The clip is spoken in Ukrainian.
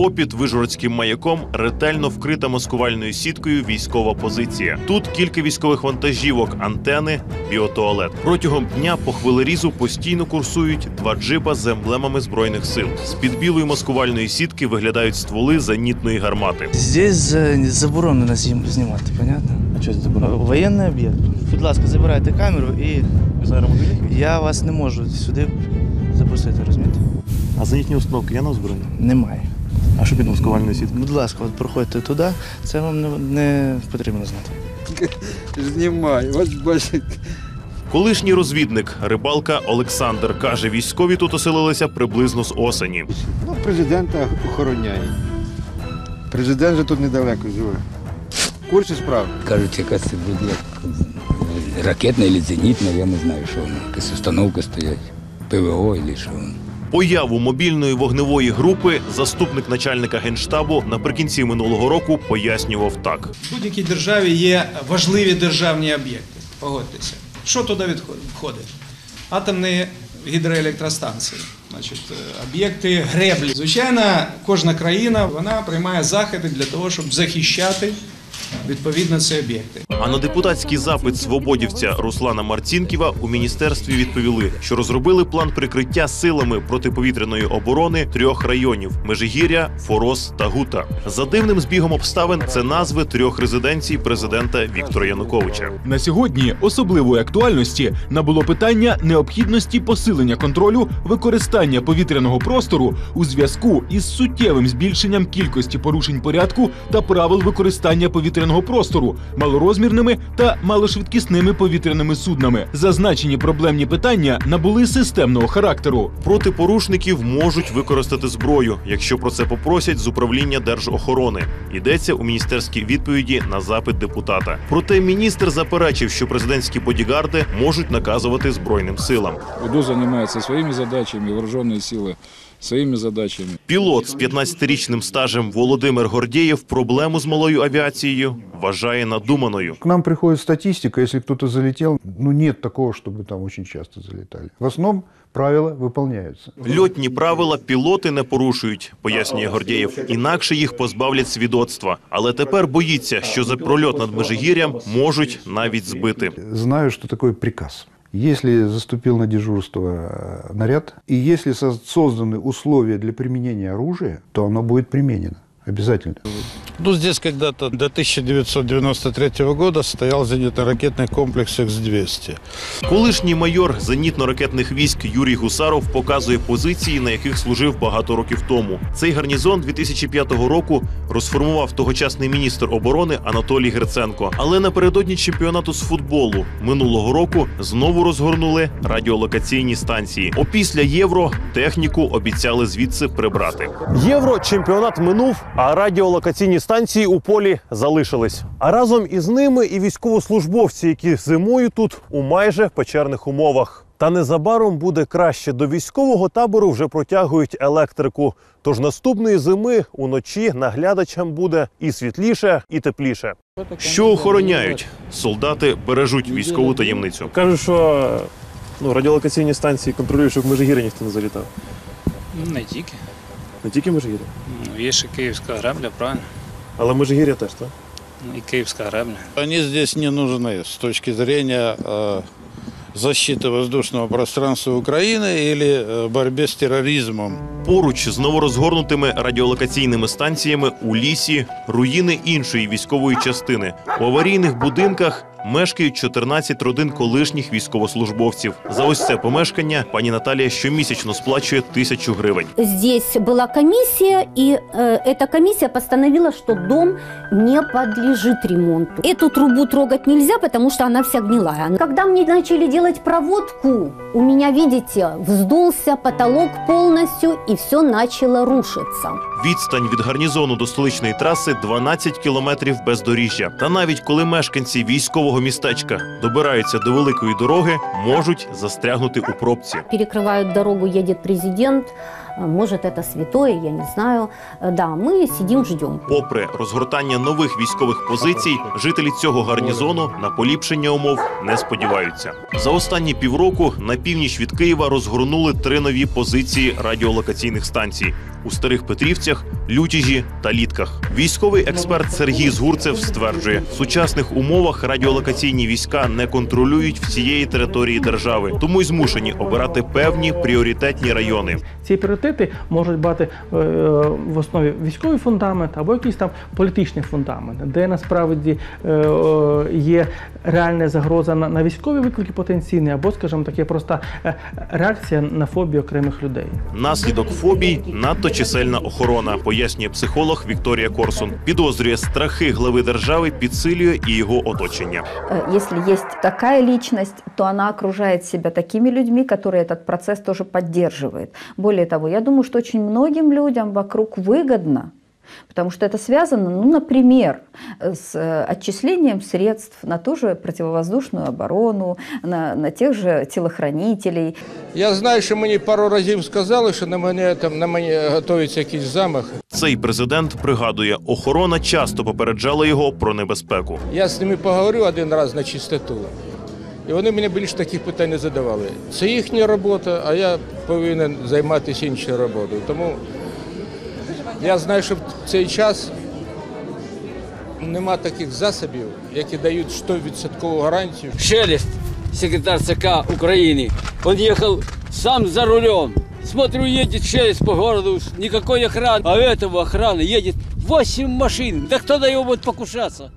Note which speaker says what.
Speaker 1: попід вижгородським маяком ретельно вкрита маскувальною сіткою військова позиція. Тут кілька військових вантажівок, антени, біотуалет. Протягом дня по хвилерізу постійно курсують два джипа з емблемами збройних сил. З під білої маскувальної сітки виглядають стволи зенітної гармати.
Speaker 2: Здесь е, заборонено знімати, понятно?
Speaker 3: А що це заборонено?
Speaker 2: Воєнний об'єкт. Будь ласка, забирайте камеру і я вас не можу сюди запустити, розумієте?
Speaker 3: А зенітні установки є на озброєнні?
Speaker 2: Немає.
Speaker 3: А що під маскувальною сіткою?
Speaker 2: Будь ласка, от проходьте туди, це вам не, не потрібно знати.
Speaker 4: Знімай, ось бачите.
Speaker 1: Колишній розвідник, рибалка Олександр каже, військові тут оселилися приблизно з осені.
Speaker 4: Ну, президента охороняє. Президент же тут недалеко живе. В курсі справ.
Speaker 5: Кажуть, якась це буде як ракетна або зенітна, я не знаю, що воно. Якась установка стоять. ПВО або що воно.
Speaker 1: Появу мобільної вогневої групи заступник начальника генштабу наприкінці минулого року пояснював так:
Speaker 6: В будь-якій державі є важливі державні об'єкти. Погодьтеся. Що туди входить? Атомні гідроелектростанції, значить, е, об'єкти греблі. Звичайно, кожна країна вона приймає заходи для того, щоб захищати відповідно ці об'єкти.
Speaker 1: А на депутатський запит свободівця Руслана Марцінківа у міністерстві відповіли, що розробили план прикриття силами протиповітряної оборони трьох районів: Межигір'я, Форос та Гута. За дивним збігом обставин це назви трьох резиденцій президента Віктора Януковича.
Speaker 7: На сьогодні особливої актуальності набуло питання необхідності посилення контролю використання повітряного простору у зв'язку із суттєвим збільшенням кількості порушень порядку та правил використання повітряного простору малорозмірними та малошвидкісними повітряними суднами. Зазначені проблемні питання набули системного характеру.
Speaker 1: Проти порушників можуть використати зброю, якщо про це попросять з управління держохорони. Йдеться у міністерській відповіді на запит депутата. Проте міністр заперечив, що президентські бодігарди можуть наказувати збройним силам.
Speaker 8: УДО занимается своими задачами, вооруженные силы своими задачами.
Speaker 1: Пілот з 15-річним стажем Володимир Гордєєв проблему з малою авіацією вважає надуманою.
Speaker 9: К нам приходит статистика, если кто-то залетел, ну нет такого, чтобы там очень часто залетали. В основном правила выполняются.
Speaker 1: Льотні правила пілоти не порушують, пояснює Гордєєв. Інакше їх позбавлять свідоцтва. Але тепер боїться, що за прольот над Межигір'ям можуть навіть збити.
Speaker 9: Знаю, что такое приказ. Если заступил на дежурство э, наряд, и если со- созданы условия для применения оружия, то оно будет применено. Обязательно.
Speaker 10: Ну, здесь когда-то до 1993 года стоял зенитно-ракетный комплекс X-200.
Speaker 1: Колишній майор зенітно-ракетних військ Юрій Гусаров показує позиції, на яких служив багато років тому. Цей гарнізон 2005 року розформував тогочасний міністр оборони Анатолій Гриценко. Але напередодні чемпіонату з футболу минулого року знову розгорнули радіолокаційні станції. Опісля євро техніку обіцяли звідси прибрати.
Speaker 3: Євро чемпіонат минув, а радіолокаційні станції у полі залишились. А разом із ними і військовослужбовці, які зимою тут у майже печерних умовах. Та незабаром буде краще. До військового табору вже протягують електрику. Тож наступної зими уночі наглядачам буде і світліше, і тепліше.
Speaker 1: Що охороняють? Солдати бережуть військову таємницю.
Speaker 3: Кажуть, що ну, радіолокаційні станції контролюють, щоб в Межигір'я ніхто не залітав.
Speaker 11: Не тільки.
Speaker 3: Не тільки Межигір'я,
Speaker 11: Ну, є ще Київська гребля, правильно?
Speaker 3: але Межигір'я теж, так?
Speaker 11: Ну, І Київська гребля.
Speaker 10: Они здесь не нужны с точки зрения э, защиты воздушного пространства Украины или э, борьбе с терроризмом.
Speaker 1: Поруч з новорозгорнутими радіолокаційними станціями у лісі руїни іншої військової частини. У аварійних будинках мешкають 14 родин колишніх військовослужбовців. За ось це помешкання пані Наталія щомісячно сплачує тисячу гривень.
Speaker 12: Здесь была комиссия, и э, эта комиссия постановила, что дом не подлежит ремонту. Эту трубу трогать нельзя, потому что она вся гнилая. Когда мне начали делать проводку, у меня, видите, вздулся потолок полностью, и все начало рушиться.
Speaker 1: Відстань від гарнізону до столичної траси 12 кілометрів бездоріжжя. Та навіть коли мешканці військового містечка добираються до великої дороги, можуть застрягнути у пробці.
Speaker 12: Перекрывают дорогу, едет президент, Э, Может, это святое, я не знаю. Э, Да, мы сидим, ждем.
Speaker 1: Попри розгортання нових військових позицій, жителі цього гарнізону на поліпшення умов не сподіваються. За останні півроку на північ від Києва розгорнули три нові позиції радіолокаційних станцій у старих Петрівцях, Лютіжі та Літках. Військовий експерт Сергій Згурцев стверджує, в сучасних умовах радіолокаційні війська не контролюють всієї території держави, тому й змушені обирати певні пріоритетні райони.
Speaker 13: Ці пріоритети можуть мати е, в основі військовий фундамент або якийсь там політичний фундамент, де насправді е, е, є реальна загроза на, військові виклики потенційні, або, скажімо, таке проста реакція на фобію окремих людей.
Speaker 1: Наслідок фобій надто чисельна охорона, пояснює психолог Вікторія Корсун. Підозрює страхи глави держави підсилює і його оточення.
Speaker 14: Э, Если есть такая личность, то она окружает себя такими людьми, которые этот процесс тоже поддерживают. Более того, я думаю, что очень многим людям вокруг выгодно, потому что это связано, ну, например, с э, отчислением средств на ту же противовоздушную оборону, на, на тех же телохранителей.
Speaker 15: Я знаю, що мені пару разів сказали, що на мене там на мене готується якийсь замах.
Speaker 1: Цей президент пригадує, охорона часто попереджала його про небезпеку.
Speaker 15: Я з ними поговорив один раз на чистоту. І вони мені більше таких питань не задавали. Це їхня робота, а я повинен займатися іншою роботою. Тому я знаю, що в цей час нема таких засобів, які дають 100% гарантію.
Speaker 16: Шелест, секретарь ЦК Украины. Он ехал сам за рулем. Смотрю, едет Шелест по городу, никакой охраны. А у этого охраны едет 8 машин. Да кто на него будет покушаться?